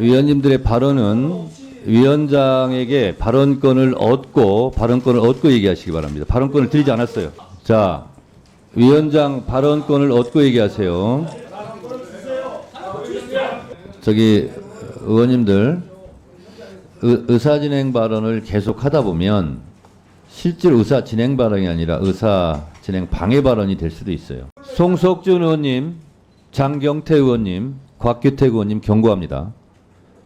위원님들의 발언은 위원장에게 발언권을 얻고 발언권을 얻고 얘기하시기 바랍니다. 발언권을 드리지 않았어요. 자, 위원장 발언권을 얻고 얘기하세요. 저기 의원님들 의, 의사 진행 발언을 계속 하다 보면 실제로 의사 진행 발언이 아니라 의사 진행 방해 발언이 될 수도 있어요. 송석준 의원님, 장경태 의원님, 곽규택 의원님 경고합니다.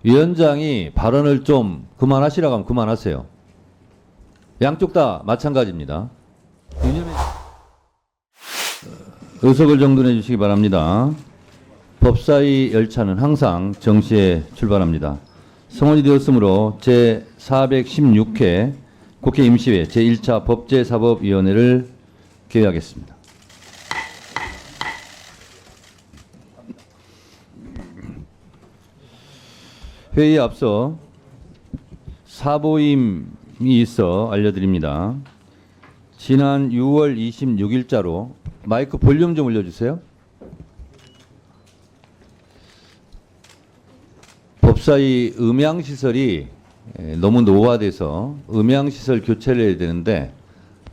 위원장이 발언을 좀 그만하시라고 하면 그만하세요. 양쪽 다 마찬가지입니다. 의석을 정돈해 주시기 바랍니다. 법사위 열차는 항상 정시에 출발합니다. 성원이 되었으므로 제 416회 국회 임시회 제1차 법제사법위원회를 개회하겠습니다. 회의에 앞서 사보임이 있어 알려드립니다. 지난 6월 26일자로 마이크 볼륨 좀 올려주세요. 법사위 음향시설이 에, 너무 노화돼서 음향시설 교체를 해야 되는데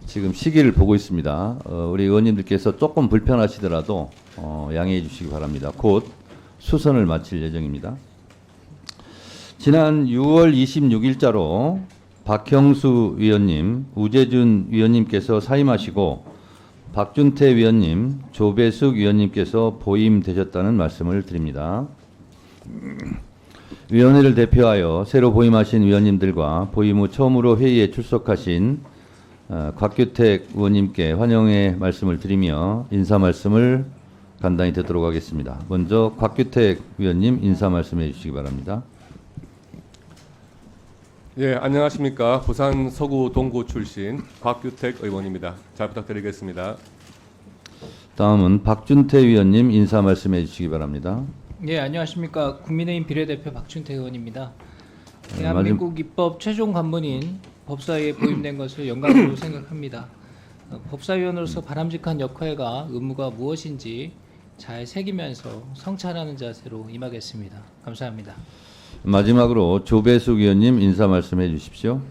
지금 시기를 보고 있습니다. 어, 우리 의원님들께서 조금 불편하시더라도 어, 양해해 주시기 바랍니다. 곧 수선을 마칠 예정입니다. 지난 6월 26일자로 박형수 위원님, 우재준 위원님께서 사임하시고 박준태 위원님, 조배숙 위원님께서 보임되셨다는 말씀을 드립니다. 위원회를 대표하여 새로 보임하신 위원님들과 보임 후 처음으로 회의에 출석하신 어, 곽규택 의원님께 환영의 말씀을 드리며 인사 말씀을 간단히 듣도록 하겠습니다. 먼저 곽규택 위원님 인사 말씀해 주시기 바랍니다. 예, 안녕하십니까. 부산 서구 동구 출신 곽규택 의원입니다. 잘 부탁드리겠습니다. 다음은 박준태 위원님 인사 말씀해 주시기 바랍니다. 예, 안녕하십니까. 국민의힘 비례대표 박준태 의원입니다. 네, 대한민국 입법 최종 관문인 법사위에 보임된 것을 영광으로 생각합니다. 어, 법사위원으로서 바람직한 역할과 의무가 무엇인지 잘 새기면서 성찰하는 자세로 임하겠습니다. 감사합니다. 마지막으로 조배숙 위원님 인사 말씀해 주십시오.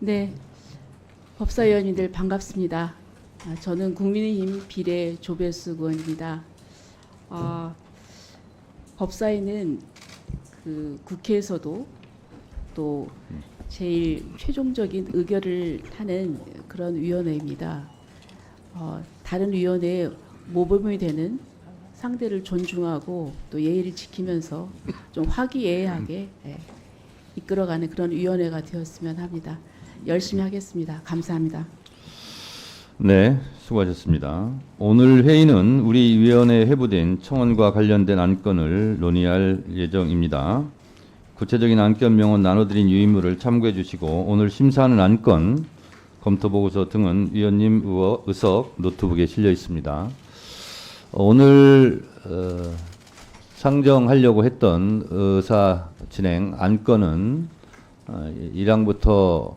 네, 법사위원님들 반갑습니다. 아, 저는 국민의힘 비례 조배숙 의원입니다. 아, 법사위는 그 국회에서도 또 제일 최종적인 의결을 하는 그런 위원회입니다. 어, 다른 위원회에 모범이 되는 상대를 존중하고 또 예의를 지키면서 좀 화기애애하게 예, 이끌어가는 그런 위원회가 되었으면 합니다. 열심히 하겠습니다. 감사합니다. 네, 수고하셨습니다. 오늘 회의는 우리 위원회에 회부된 청원과 관련된 안건을 논의할 예정입니다. 구체적인 안건 명은 나눠드린 유인물을 참고해 주시고 오늘 심사하는 안건 검토 보고서 등은 위원님 의석 노트북에 실려 있습니다. 오늘 어, 상정하려고 했던 의사 진행 안건은 어, 1항부터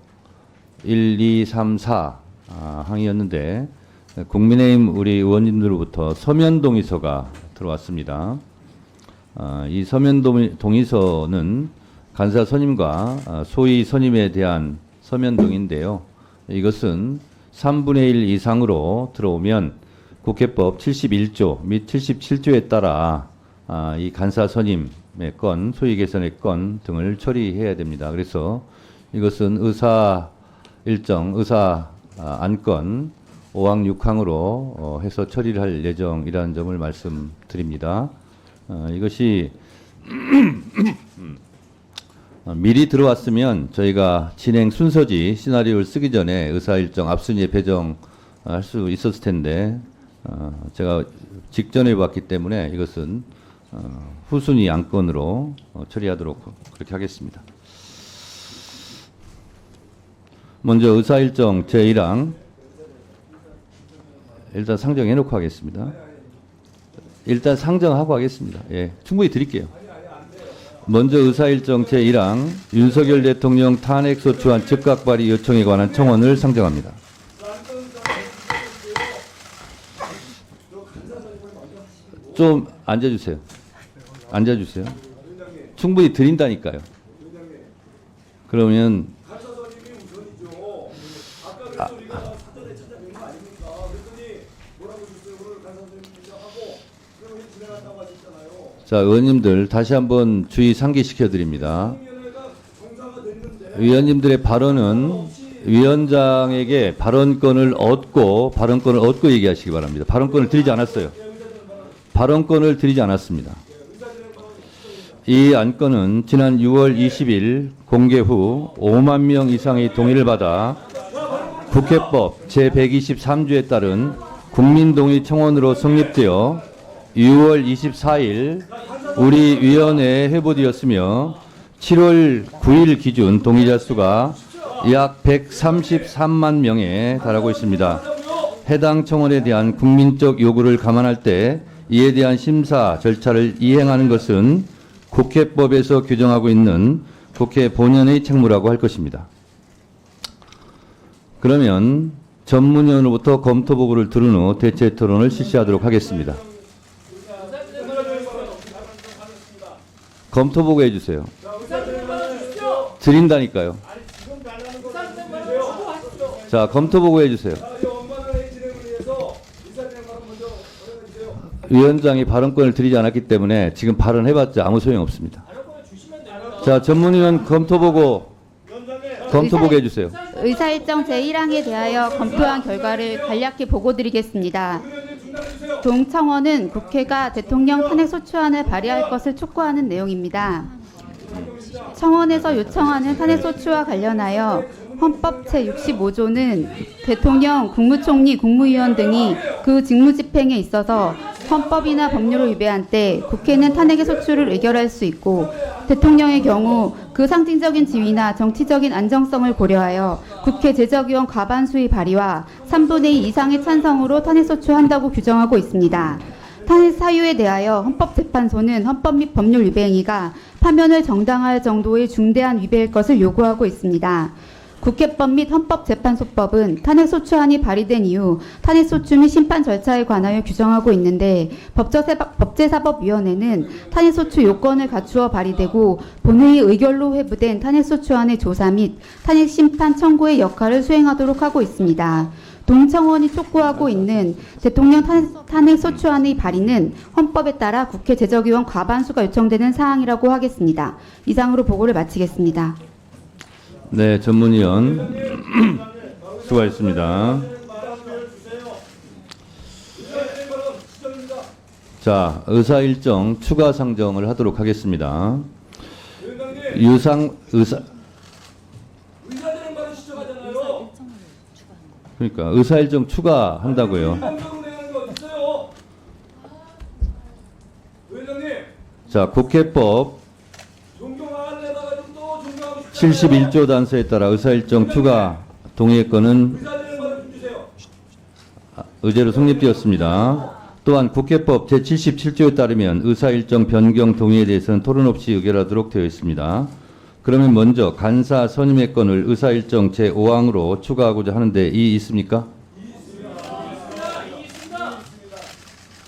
1, 2, 3, 4 아, 항이었는데 국민의힘 우리 의원님들로부터 서면 동의서가 들어왔습니다. 아, 이 서면 동의- 동의서는 간사 선임과 아, 소위 선임에 대한 서면 동의인데요. 이것은 3분의 1 이상으로 들어오면 국회법 71조 및 77조에 따라 아, 이 간사 선임의 건, 소위 개선의 건 등을 처리해야 됩니다. 그래서 이것은 의사 일정, 의사 아, 안건 5항 6항으로 어, 해서 처리를 할 예정이라는 점을 말씀드립니다. 어, 이것이 어, 미리 들어왔으면 저희가 진행 순서지 시나리오를 쓰기 전에 의사 일정 앞순위에 배정할 수 있었을 텐데 어, 제가 직전에 봤기 때문에 이것은 어, 후순위 안건으로 어, 처리하도록 그렇게 하겠습니다. 먼저 의사 일정 제1항 일단 상정해 놓고 하겠습니다. 일단 상정하고 하겠습니다. 예, 충분히 드릴게요. 먼저 의사일정 제1항 윤석열 대통령 탄핵소추안 즉각 발의 요청에 관한 청원을 상정합니다. 좀 앉아주세요. 앉아주세요. 충분히 드린다니까요. 그러면 자, 의원님들 다시 한번 주의 상기시켜 드립니다. 위원님들의 발언은 위원장에게 발언권을 얻고 발언권을 얻고 얘기하시기 바랍니다. 발언권을 드리지 않았어요. 발언권을 드리지 않았습니다. 이 안건은 지난 6월 20일 공개 후 5만 명 이상의 동의를 받아 국회법 제123조에 따른 국민동의 청원으로 성립되어 6월 24일 우리 위원회에 회부되었으며 7월 9일 기준 동의자 수가 약 133만 명에 달하고 있습니다. 해당 청원에 대한 국민적 요구를 감안할 때 이에 대한 심사 절차를 이행하는 것은 국회법에서 규정하고 있는 국회 본연의 책무라고 할 것입니다. 그러면 전문위원으로부터 검토 보고를 들은 후 대체 토론을 실시하도록 하겠습니다. 검토 보고 해 주세요. 드린다니까요. 자, 검토 보고 해 주세요. 위원장이 발언권을 드리지 않았기 때문에 지금 발언해봤자 아무 소용 없습니다. 자, 전문위원 검토 보고 검토 보고 해주세요. 의사일정 제1항에 대하여 검토한 결과를 간략히 보고드리겠습니다. 동청원은 국회가 대통령 탄핵 소추안을 발의할 것을 촉구하는 내용입니다. 청원에서 요청하는 탄핵 소추와 관련하여 헌법 제65조는 대통령, 국무총리, 국무위원 등이 그 직무 집행에 있어서 헌법이나 법률을 위배한 때 국회는 탄핵의 소추를 의결할 수 있고 대통령의 경우 그 상징적인 지위나 정치적인 안정성을 고려하여 국회 제적위원 과반수의 발의와 3분의 2 이상의 찬성으로 탄핵 소추한다고 규정하고 있습니다. 탄핵 사유에 대하여 헌법재판소는 헌법 및 법률 위배 행위가 파면을 정당화할 정도의 중대한 위배일 것을 요구하고 있습니다. 국회법 및 헌법재판소법은 탄핵소추안이 발의된 이후 탄핵소추 및 심판 절차에 관하여 규정하고 있는데 법제사법- 법제사법위원회는 탄핵소추 요건을 갖추어 발의되고 본회의 의결로 회부된 탄핵소추안의 조사 및 탄핵심판 청구의 역할을 수행하도록 하고 있습니다. 동청원이 촉구하고 있는 대통령 탄핵- 탄핵소추안의 발의는 헌법에 따라 국회 제적위원 과반수가 요청되는 사항이라고 하겠습니다. 이상으로 보고를 마치겠습니다. 네, 전문위원 수고하셨습니다. 자, 의사 일정 추가 상정을 하도록 하겠습니다. 유상 의사. 그러니까 의사 일정 추가한다고요. 자, 국회법 존경하려다가 또 존경하고 싶지 71조 단서에 따라 의사 일정 추가 동의의 건은 의사들은 바로 좀 주세요. 의제로 성립되었습니다. 또한 국회법 제77조에 따르면 의사 일정 변경 동의에 대해서는 토론 없이 의결하도록 되어 있습니다. 그러면 먼저 간사 선임의 건을 의사 일정 제5항으로 추가하고자 하는데 이의 있습니까?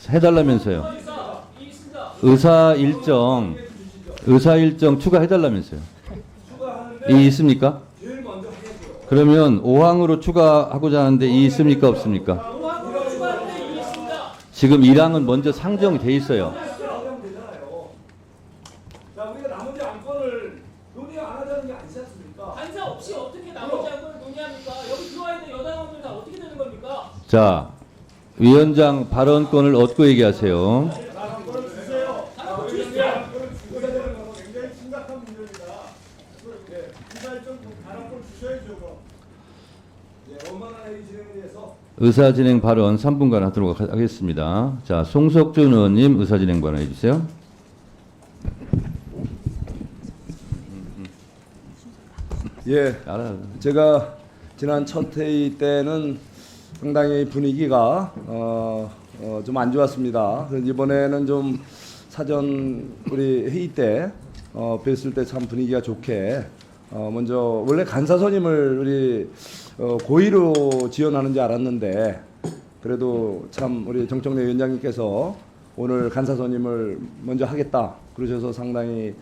해달라면서요. 의사 일정 의사 일정 추가해달라면서요. 이 있습니까? 그러면 5항으로 추가하고자 하는데 이 있습니까 없습니까? 지금 1항은 먼저 상정이 돼 있어요. 자, 우리가 나머지 안건을 논의 안 하자는 게 아니지 않습니까? 반사 없이 어떻게 나머지 안건을 논의합니까? 여기 들어와 있는 여당원들 다 어떻게 되는 겁니까? 자, 위원장 발언권을 얻고 얘기하세요. 네, 의사일정 단합권 주셔야죠. 네, 원만한 회의 진행을 위해서 의사진행 발언 3분간 하도록 하- 하겠습니다. 자, 송석준 의원님 의사진행 발언 해 주세요. 예, 알아. 제가 지난 첫 회의 때는 상당히 분위기가 어, 좀 안 좋았습니다. 이번에는 좀 사전 우리 회의 때 어, 뵀을 때 참 분위기가 좋게 어, 먼저 원래 간사 선임을 우리 어, 고의로 지원하는 줄 알았는데 그래도 참 우리 정청래 위원장님께서 오늘 간사 선임을 먼저 하겠다 그러셔서 상당히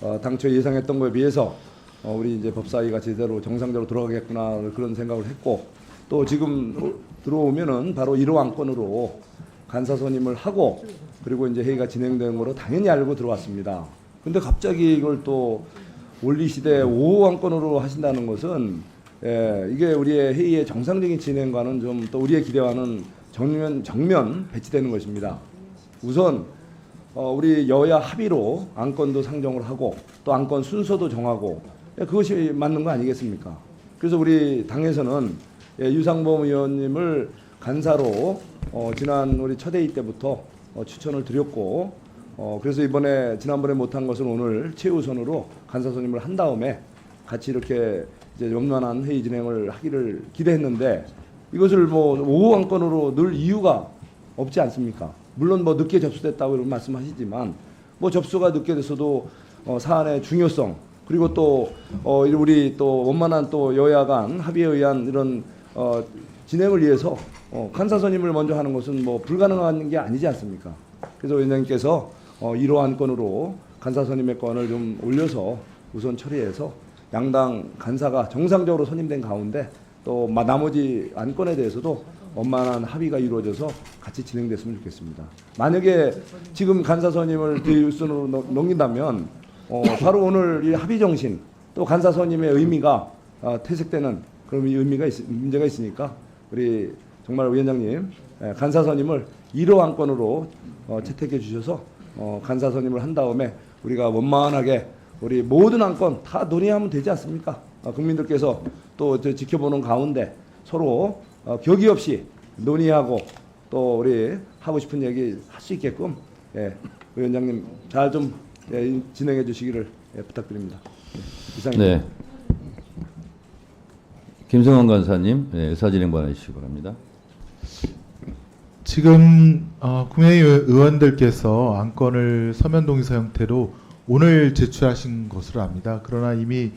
어, 당초 예상했던 거에 비해서 어, 우리 이제 법사위가 제대로 정상적으로 돌아가겠구나 그런 생각을 했고 또 지금 들어오면은 바로 1호 안건으로 간사 선임을 하고 그리고 이제 회의가 진행되는 거로 당연히 알고 들어왔습니다. 근데 갑자기 이걸 또 올리 시대 5호 안건으로 하신다는 것은 예, 이게 우리의 회의의 정상적인 진행과는 좀 또 우리의 기대와는 정면 정면 배치되는 것입니다. 우선 어, 우리 여야 합의로 안건도 상정을 하고 또 안건 순서도 정하고 예, 그것이 맞는 거 아니겠습니까? 그래서 우리 당에서는 예, 유상범 의원님을 간사로 어, 지난 우리 첫 회의 때부터 어, 추천을 드렸고 어, 그래서 이번에 지난번에 못한 것은 오늘 최우선으로 간사 선임을 한 다음에 같이 이렇게 이제 원만한 회의 진행을 하기를 기대했는데 이것을 뭐 오후 안건으로 늘 이유가 없지 않습니까? 물론 뭐 늦게 접수됐다고 이런 말씀하시지만 뭐 접수가 늦게 됐어도 어, 사안의 중요성 그리고 또 어, 우리 또 원만한 또 여야 간 합의에 의한 이런 어, 진행을 위해서 어, 간사 선임을 먼저 하는 것은 뭐 불가능한 게 아니지 않습니까? 그래서 위원장님께서 어, 1호 안건으로 간사 선임의 건을 좀 올려서 우선 처리해서 양당 간사가 정상적으로 선임된 가운데 또 마- 나머지 안건에 대해서도 원만한 합의가 이루어져서 같이 진행됐으면 좋겠습니다. 만약에 지금 간사 선임을 대일순으로 넘- 넘긴다면 어, 바로 오늘 이 합의 정신 또 간사 선임의 의미가 어, 퇴색되는 그런 의미가 있, 문제가 있으니까 우리 정말 위원장님 예, 간사 선임을 1호 안건으로 어, 채택해 주셔서 어, 간사 선임을 한 다음에 우리가 원만하게 우리 모든 안건 다 논의하면 되지 않습니까? 어, 국민들께서 또저 지켜보는 가운데 서로 어, 격의 없이 논의하고 또 우리 하고 싶은 얘기 할 수 있게끔 예, 위원장님 잘좀 예, 진행해 주시기를 예, 부탁드립니다. 예, 이상입니다. 네. 김성원 간사님, 네, 의사진행 발언해 주시기 바랍니다. 지금 어, 국민의힘 의원들께서 안건을 서면 동의서 형태로 오늘 제출하신 것으로 압니다. 그러나 이미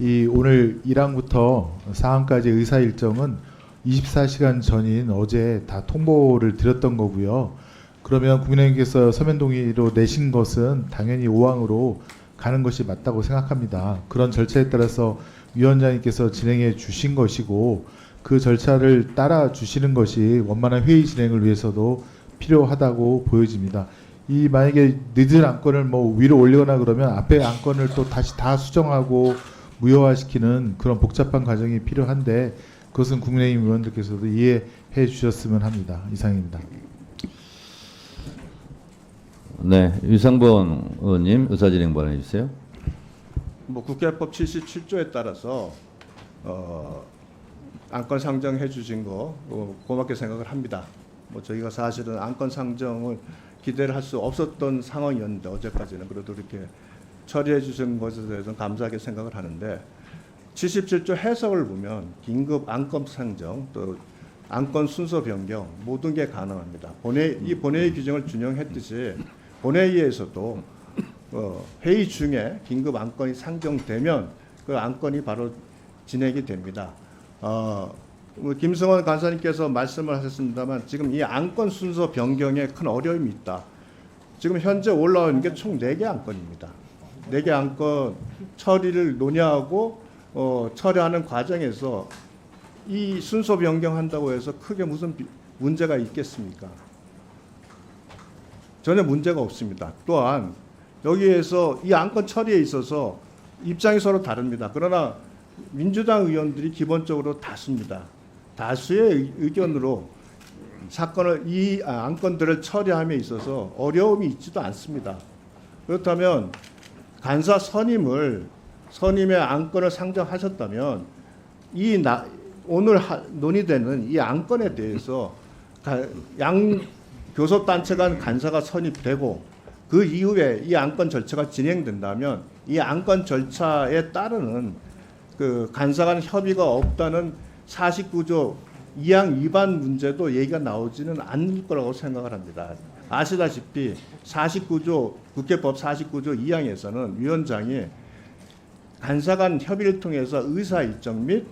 이 오늘 1항부터 4항까지 의사 일정은 24시간 전인 어제 다 통보를 드렸던 거고요. 그러면 국민의힘께서 서면 동의로 내신 것은 당연히 5항으로 가는 것이 맞다고 생각합니다. 그런 절차에 따라서 위원장님께서 진행해 주신 것이고 그 절차를 따라 주시는 것이 원만한 회의 진행을 위해서도 필요하다고 보여집니다. 이 만약에 늦은 안건을 뭐 위로 올리거나 그러면 앞에 안건을 또 다시 다 수정하고 무효화시키는 그런 복잡한 과정이 필요한데 그것은 국민의힘 의원들께서도 이해해 주셨으면 합니다. 이상입니다. 네, 유상범 의원님 의사진행 발언해 주세요. 뭐 국회법 77조에 따라서 어, 안건 상정해 주신 거 어, 고맙게 생각을 합니다. 뭐 저희가 사실은 안건 상정을 기대를 할 수 없었던 상황이었는데 어제까지는 그래도 이렇게 처리해 주신 것에 대해서는 감사하게 생각을 하는데 77조 해석을 보면 긴급 안건 상정 또 안건 순서 변경 모든 게 가능합니다. 본회 이 본회의 규정을 준용했듯이 본회의에서도 어, 회의 중에 긴급 안건이 상정되면 그 안건이 바로 진행이 됩니다. 어, 뭐 김성원 간사님께서 말씀을 하셨습니다만 지금 이 안건 순서 변경에 큰 어려움이 있다. 지금 현재 올라오는 게총 4개 안건입니다. 4개 안건 처리를 논의하고 어, 처리하는 과정에서 이 순서 변경한다고 해서 크게 무슨 비- 문제가 있겠습니까? 전혀 문제가 없습니다. 또한 여기에서 이 안건 처리에 있어서 입장이 서로 다릅니다. 그러나 민주당 의원들이 기본적으로 다수입니다. 다수의 의- 의견으로 사건을 이 아, 안건들을 처리함에 있어서 어려움이 있지도 않습니다. 그렇다면 간사 선임을 선임의 안건을 상정하셨다면 이 나, 오늘 하, 논의되는 이 안건에 대해서 가- 양 교섭 단체 간 간사가 선임되고 그 이후에 이 안건 절차가 진행된다면 이 안건 절차에 따르는 그 간사 간 협의가 없다는 49조 2항 위반 문제도 얘기가 나오지는 않을 거라고 생각을 합니다. 아시다시피 49조 국회법 49조 2항에서는 위원장이 간사 간 협의를 통해서 의사 일정 및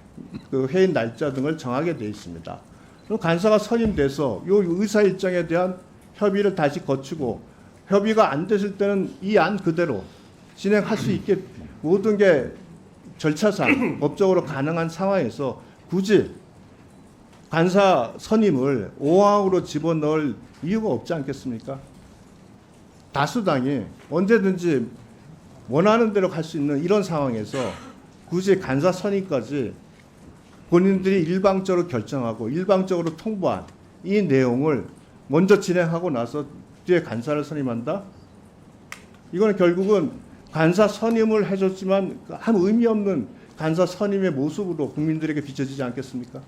그 회의 날짜 등을 정하게 돼 있습니다. 그럼 간사가 선임돼서 요 의사 일정에 대한 협의를 다시 거치고 협의가 안 되실 때는 이 안 그대로 진행할 수 있게 모든 게 절차상 법적으로 가능한 상황에서 굳이 간사 선임을 5항으로 집어넣을 이유가 없지 않겠습니까? 다수당이 언제든지 원하는 대로 갈 수 있는 이런 상황에서 굳이 간사 선임까지 본인들이 일방적으로 결정하고 일방적으로 통보한 이 내용을 먼저 진행하고 나서 뒤에 간사를 선임한다? 이거는 결국은 간사 선임을 해줬지만 아무 의미 없는 간사 선임의 모습으로 국민들에게 비춰지지 않겠습니까?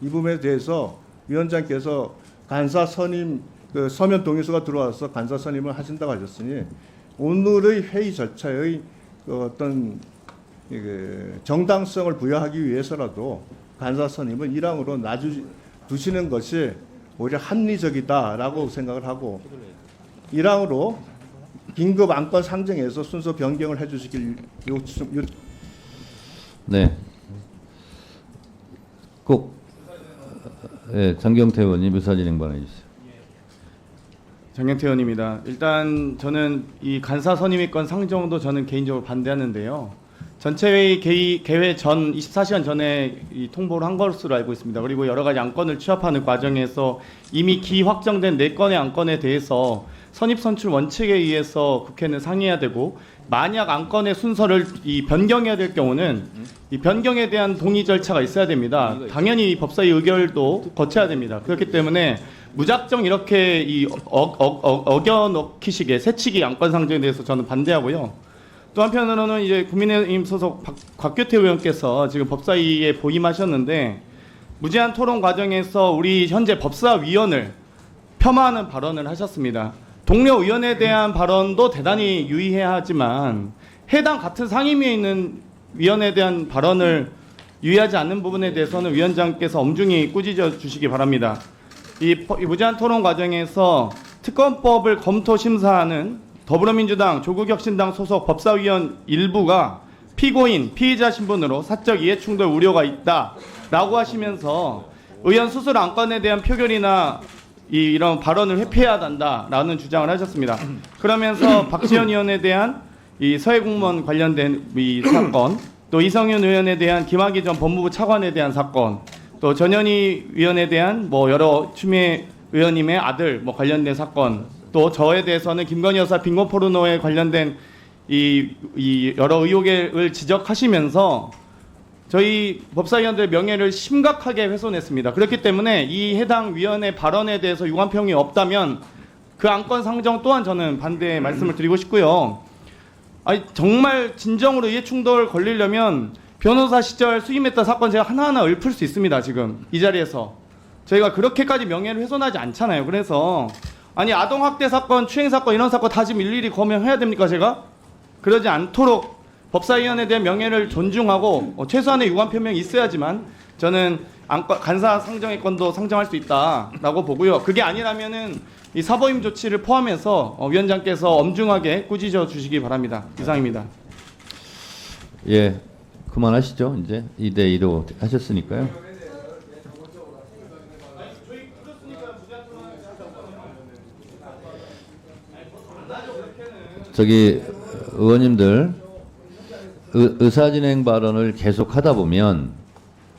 이 부분에 대해서 위원장께서 간사 선임 그 서면 동의서가 들어와서 간사 선임을 하신다고 하셨으니 오늘의 회의 절차의 그 어떤 그 정당성을 부여하기 위해서라도 간사 선임은 일항으로 놔주 두시는 것이 오히려 합리적이다라고 생각을 하고 일항으로 긴급 안건 상정해서 순서 변경을 해주시길 요청, 요, 네. 꼭 예, 장경태 의원님 의사 진행 발언해 주세요. 장경태 의원입니다. 일단 저는 이 간사 선임위권 상정도 저는 개인적으로 반대하는데요. 전체 회의 개의, 개회 전 24시간 전에 이 통보를 한 것으로 알고 있습니다. 그리고 여러 가지 안건을 취합하는 과정에서 이미 기 확정된 네 건의 안건에 대해서 선입 선출 원칙에 의해서 국회는 상의해야 되고 만약 안건의 순서를 이 변경해야 될 경우는 이 변경에 대한 동의 절차가 있어야 됩니다. 당연히 이 법사위 의결도 거쳐야 됩니다. 그렇기 때문에 무작정 이렇게 이 어, 어, 어, 어 겨 넣기식의 새치기 안건 상정에 대해서 저는 반대하고요. 또 한편으로는 이제 국민의힘 소속 박, 곽규태 의원께서 지금 법사위에 보임하셨는데 무제한 토론 과정에서 우리 현재 법사위원을 폄하하는 발언을 하셨습니다. 동료 의원에 대한 발언도 대단히 유의해야 하지만 해당 같은 상임위에 있는 위원에 대한 발언을 유의하지 않는 부분에 대해서는 위원장께서 엄중히 꾸짖어 주시기 바랍니다. 이, 무제한 토론 과정에서 특검법을 검토 심사하는 더불어민주당 조국혁신당 소속 법사위원 일부가 피고인 피의자 신분으로 사적 이해충돌 우려가 있다라고 하시면서 의원 수술 안건에 대한 표결이나 이, 이런 발언을 회피해야 한다라는 주장을 하셨습니다. 그러면서 박지원 의원에 대한 이 서해 공무원 관련된 이 사건, 또 이성윤 의원에 대한 김학의 전 법무부 차관에 대한 사건, 또 전현희 위원에 대한 뭐 여러 추미애 의원님의 아들 뭐 관련된 사건, 또 저에 대해서는 김건희 여사 빈곤 포르노에 관련된 이, 이 여러 의혹을 지적하시면서 저희 법사위원들의 명예를 심각하게 훼손했습니다. 그렇기 때문에 이 해당 위원의 발언에 대해서 유감평이 없다면 그 안건 상정 또한 저는 반대 말씀을 드리고 싶고요. 아니 정말 진정으로 이해충돌 걸리려면 변호사 시절 수임했던 사건 제가 하나하나 읊을 수 있습니다. 지금 이 자리에서 저희가 그렇게까지 명예를 훼손하지 않잖아요. 그래서 아니 아동 학대 사건, 추행 사건 이런 사건 다 지금 일일이 검열해야 됩니까 제가? 그러지 않도록 법사위원에 대한 명예를 존중하고 어, 최소한의 유감 표명이 있어야지만 저는 안건, 간사 상정의 건도 상정할 수 있다라고 보고요. 그게 아니라면은 이 사보임 조치를 포함해서 어, 위원장께서 엄중하게 꾸짖어 주시기 바랍니다. 이상입니다. 예, 그만하시죠. 이제 2대 2로 하셨으니까요. 저기 의원님들 의, 의사 진행 발언을 계속 하다 보면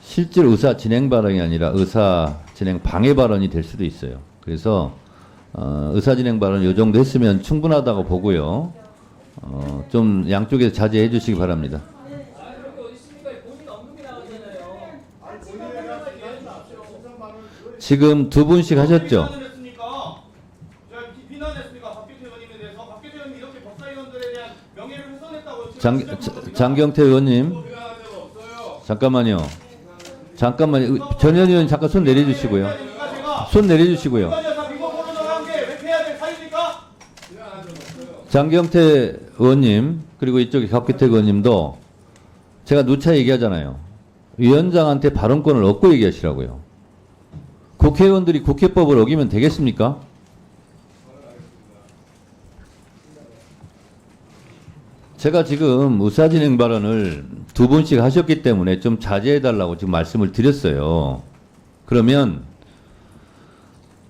실제로 의사 진행 발언이 아니라 의사 진행 방해 발언이 될 수도 있어요. 그래서 어, 의사 진행 발언 요 정도 했으면 충분하다고 보고요. 어, 좀 양쪽에서 자제해 주시기 바랍니다. 지금 두 분씩 하셨죠? 장, 자- 장경태 의원님 잠깐만요. 잠깐만요. 전현 의원 잠깐 손 내려주시고요. 손 내려주시고요. 장경태 의원님 그리고 이쪽에 박규태 의원님도 제가 누차 얘기하잖아요. 위원장한테 발언권을 얻고 얘기하시라고요. 국회의원들이 국회법을 어기면 되겠습니까? 제가 지금 의사진행 발언을 두 번씩 하셨기 때문에 좀 자제해달라고 지금 말씀을 드렸어요. 그러면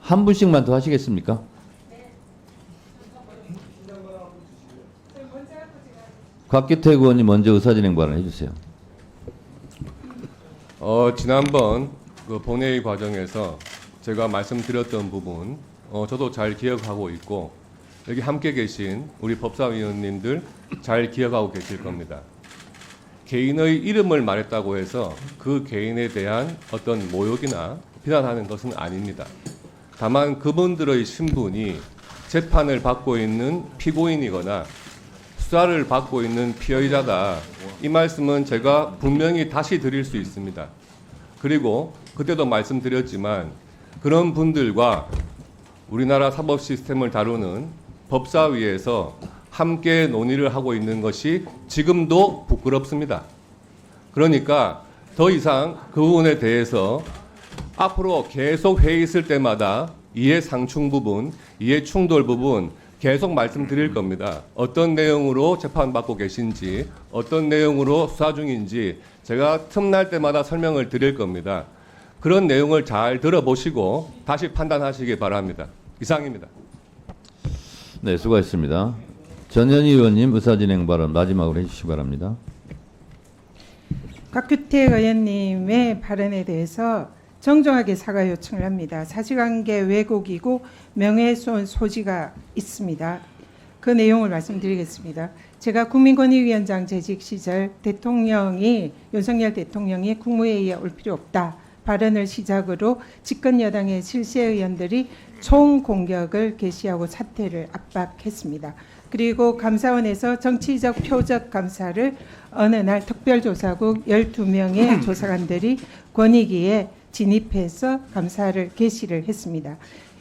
한 분씩만 더 하시겠습니까? 곽규택 의원님 먼저 의사진행 발언 해 주세요. 어, 지난번 그 본회의 과정에서 제가 말씀드렸던 부분, 어, 저도 잘 기억하고 있고 여기 함께 계신 우리 법사위원님들 잘 기억하고 계실 겁니다. 개인의 이름을 말했다고 해서 그 개인에 대한 어떤 모욕이나 비난하는 것은 아닙니다. 다만 그분들의 신분이 재판을 받고 있는 피고인이거나 수사를 받고 있는 피의자다. 이 말씀은 제가 분명히 다시 드릴 수 있습니다. 그리고 그때도 말씀드렸지만 그런 분들과 우리나라 사법 시스템을 다루는 법사위에서 함께 논의를 하고 있는 것이 지금도 부끄럽습니다. 그러니까 더 이상 그 부분에 대해서 앞으로 계속 회의 있을 때마다 이해 상충 부분, 이해 충돌 부분 계속 말씀드릴 겁니다. 어떤 내용으로 재판받고 계신지, 어떤 내용으로 수사 중인지 제가 틈날 때마다 설명을 드릴 겁니다. 그런 내용을 잘 들어보시고 다시 판단하시기 바랍니다. 이상입니다. 네, 수고하셨습니다. 전현희 의원님 의사진행 발언 마지막으로 해주시기 바랍니다. 곽규택 의원님의 발언에 대해서 정정하게 사과 요청을 합니다. 사실관계 왜곡이고 명예훼손 소지가 있습니다. 그 내용을 말씀드리겠습니다. 제가 국민권익위원장 재직 시절 대통령이 윤석열 대통령이 국무회의에 올 필요 없다 발언을 시작으로 집권 여당의 실세 의원들이 총 공격을 개시하고 사퇴를 압박했습니다. 그리고 감사원에서 정치적 표적 감사를 어느 날 특별조사국 12명의 조사관들이 권익위에 진입해서 감사를 개시를 했습니다.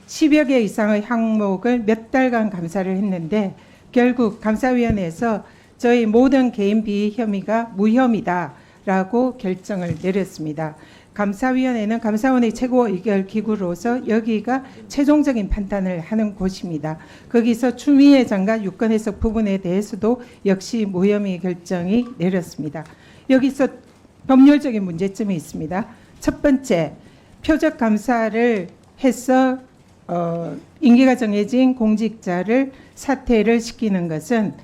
10여 개 이상의 항목을 몇 달간 감사를 했는데 결국 감사위원회에서 저희 모든 개인 비위 혐의가 무혐의다라고 결정을 내렸습니다. 감사위원회는 감사원의 최고 의결 기구로서 여기가 최종적인 판단을 하는 곳입니다. 거기서 추미애 장관 유권 해석 부분에 대해서도 역시 무혐의 결정이 내렸습니다. 여기서 법률적인 문제점이 있습니다. 첫 번째, 표적 감사를 해서 어, 임기가 정해진 공직자를 사퇴를 시키는 것은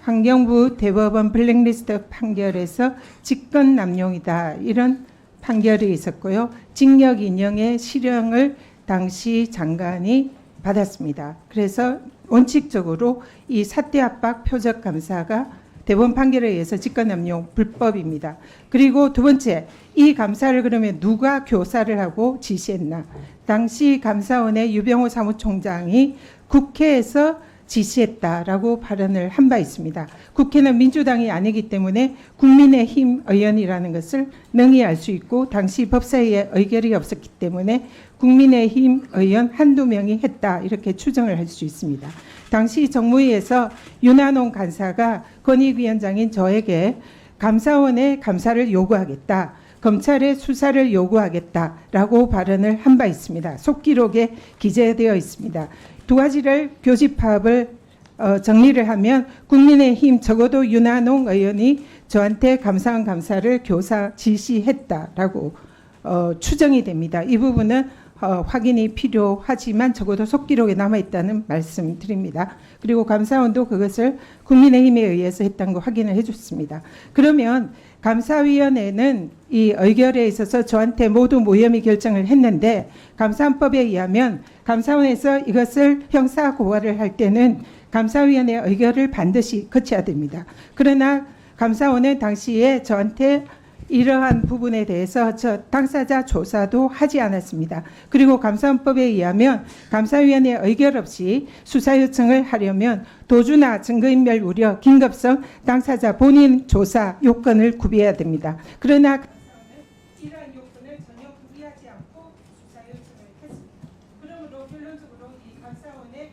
환경부 대법원 블랙리스트 판결에서 직권 남용이다 이런 판결이 있었고요. 징역 인형의 실형을 당시 장관이 받았습니다. 그래서 원칙적으로 이 사퇴 압박 표적 감사가 대법원 판결에 의해서 직권남용 불법입니다. 그리고 두 번째, 이 감사를 그러면 누가 교사를 하고 지시했나? 당시 감사원의 유병호 사무총장이 국회에서 지시했다라고 발언을 한 바 있습니다. 국회는 민주당이 아니기 때문에 국민의힘 의원이라는 것을 능히 알 수 있고 당시 법사위에 의결이 없었기 때문에 국민의힘 의원 한두 명이 했다 이렇게 추정을 할 수 있습니다. 당시 정무위에서 윤한홍 간사가 권익위원장인 저에게 감사원의 감사를 요구하겠다. 검찰의 수사를 요구하겠다라고 발언을 한 바 있습니다. 속기록에 기재되어 있습니다. 두 가지를 교집합을 어, 정리를 하면 국민의힘 적어도 윤한홍 의원이 저한테 감사원 감사를 교사 지시했다라고 어, 추정이 됩니다. 이 부분은 어, 확인이 필요하지만 적어도 속기록에 남아 있다는 말씀드립니다. 그리고 감사원도 그것을 국민의힘에 의해서 했다는 거 확인을 해줬습니다. 그러면 감사위원회는 이 의결에 있어서 저한테 모두 무혐의 결정을 했는데 감사원법에 의하면 감사원에서 이것을 형사 고발을 할 때는 감사위원회 의결을 반드시 거쳐야 됩니다. 그러나 감사원은 당시에 저한테 이러한 부분에 대해서 저 당사자 조사도 하지 않았습니다. 그리고 감사원법에 의하면 감사위원회 의결 없이 수사 요청을 하려면 도주나 증거인멸 우려, 긴급성, 당사자 본인 조사 요건을 구비해야 됩니다. 그러나 이러한 요건을 전혀 구비하지 않고 수사 요청을 했습니다. 그러므로 결론적으로 이 감사원의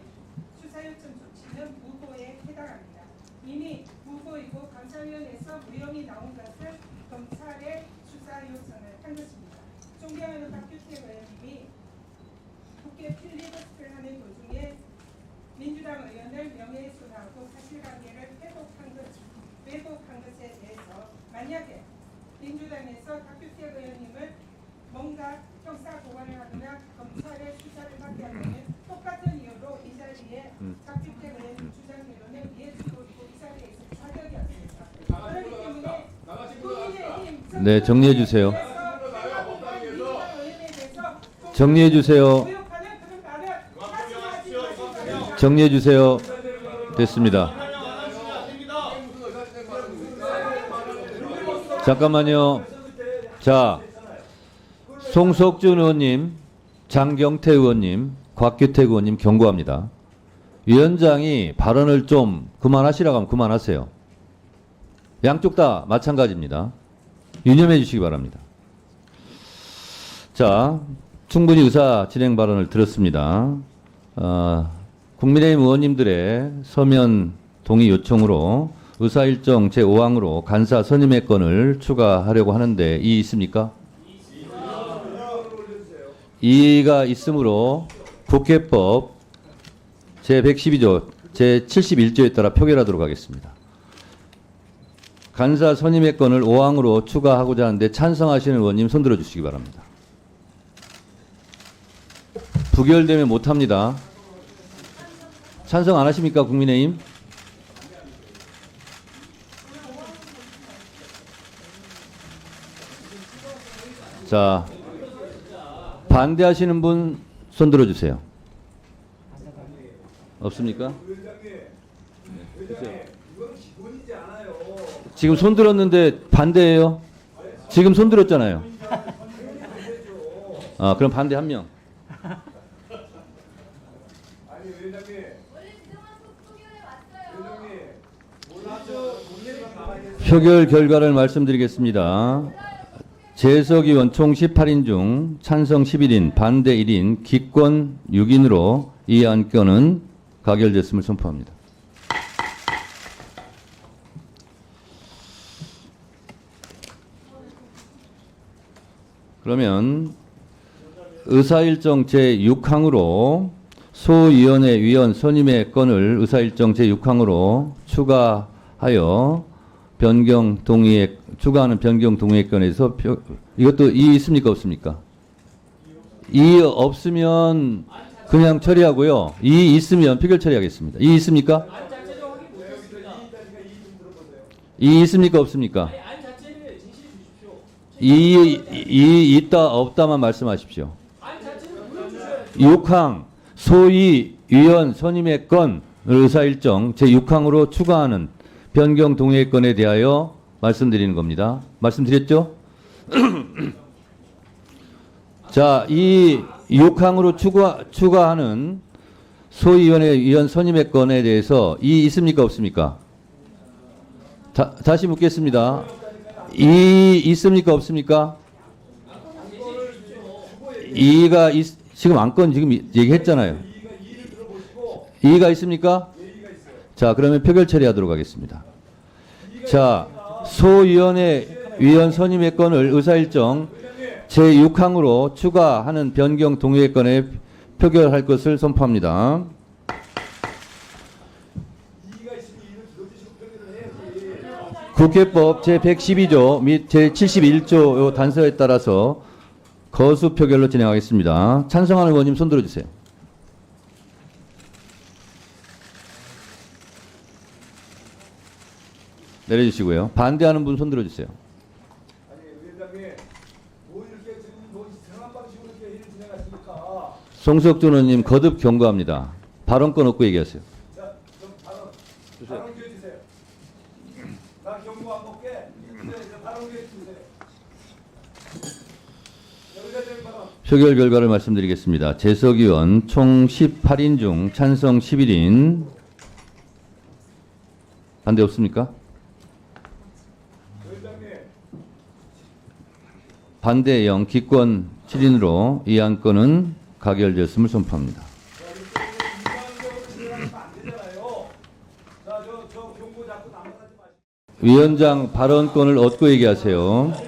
수사 요청 조치는 무고에 해당합니다. 이미 무고이고 감사위원회에서 무혐의 나온 것을 검찰에 수사 요청을 한 것입니다. 존경하는 박규태 의원님이 국회 필리버스터를 하는 도중에 민주당 의원을 명예훼손하고 사실관계를 왜곡한 것, 왜곡한 것에 대해서 만약에 민주당에서 박규태 의원님을 뭔가 형사 고발을 하거나 검찰의 수사를 받게 하면 똑같은 이유로 이 자리에 박규태 의원님 주장대로는 이해주고 있고 이 네, 정리해 주세요. 정리해 주세요. 정리해 주세요. 됐습니다. 잠깐만요. 자, 송석준 의원님, 장경태 의원님, 곽규택 의원님 경고합니다. 위원장이 발언을 좀 그만하시라고 하면 그만하세요. 양쪽 다 마찬가지입니다. 유념해 주시기 바랍니다. 자, 충분히 의사 진행 발언을 들었습니다. 어, 국민의힘 의원님들의 서면 동의 요청으로 의사 일정 제5항으로 간사 선임의 건을 추가하려고 하는데 이의 있습니까? 이의가 있으므로 국회법 제112조 제71조에 따라 표결하도록 하겠습니다. 간사 선임의 건을 5항으로 추가하고자 하는데 찬성하시는 의원님 손들어 주시기 바랍니다. 부결되면 못합니다. 찬성 안 하십니까 국민의힘? 자, 반대하시는 분 손들어 주세요. 없습니까? 지금 손 들었는데 반대예요? 지금 손 들었잖아요. 아, 그럼 반대 한 명. 표결 결과를 말씀드리겠습니다. 재석 의원 총 18인 중 찬성 11인, 반대 1인, 기권 6인으로 이 안건은 가결됐음을 선포합니다. 그러면 의사일정 제6항으로 소위원회 위원 선임의 건을 의사일정 제6항으로 추가하여 변경 동의에 추가하는 변경 동의에 건에서 표, 이것도 이 있습니까 없습니까? 이 없으면 그냥 처리하고요. 이 있으면 표결 처리하겠습니다. 이 있습니까? 이 있습니까 없습니까? 이, 이 있다 없다만 말씀하십시오. 안 자체를 보여주셔야 6항 소위 위원 선임의 건 의사 일정 제 6항으로 추가하는 변경 동의의 건에 대하여 말씀드리는 겁니다. 말씀드렸죠? 자, 이 6항으로 추가, 추가하는 소위원회 위원 선임의 건에 대해서 이 있습니까 없습니까? 다, 다시 묻겠습니다. 이 있습니까 없습니까? 이가 있, 지금 안건 지금 이- 얘기했잖아요. 이의가 있습니까? 자, 그러면 표결 처리하도록 하겠습니다. 자, 소위원회 위원 선임의 건을 의사일정 제6항으로 추가하는 변경 동의의 건에 표결할 것을 선포합니다. 국회법 제112조 및 제71조 단서에 따라서 거수 표결로 진행하겠습니다. 찬성하는 의원님 손 들어 주세요. 내려주시고요. 반대하는 분 손 들어 주세요. 아니 위원장님 뭐 이렇게 지금 뭐 이상한 방식으로 이렇게 회의를 진행하십니까? 송석준 의원님 거듭 경고합니다. 발언권 없고 얘기하세요. 자, 좀 발언 발언 기회 주세요. 나 경고 안 먹게. 이제 이제 발언 기회 주세요. 자, 의장님 발언. 표결 결과를 말씀드리겠습니다. 재석 의원 총 18인 중 찬성 11인 반대 없습니까? 반대 0, 기권 7인으로 이 안건은 가결되었음을 선포합니다. 위원장 발언권을 얻고 얘기하세요.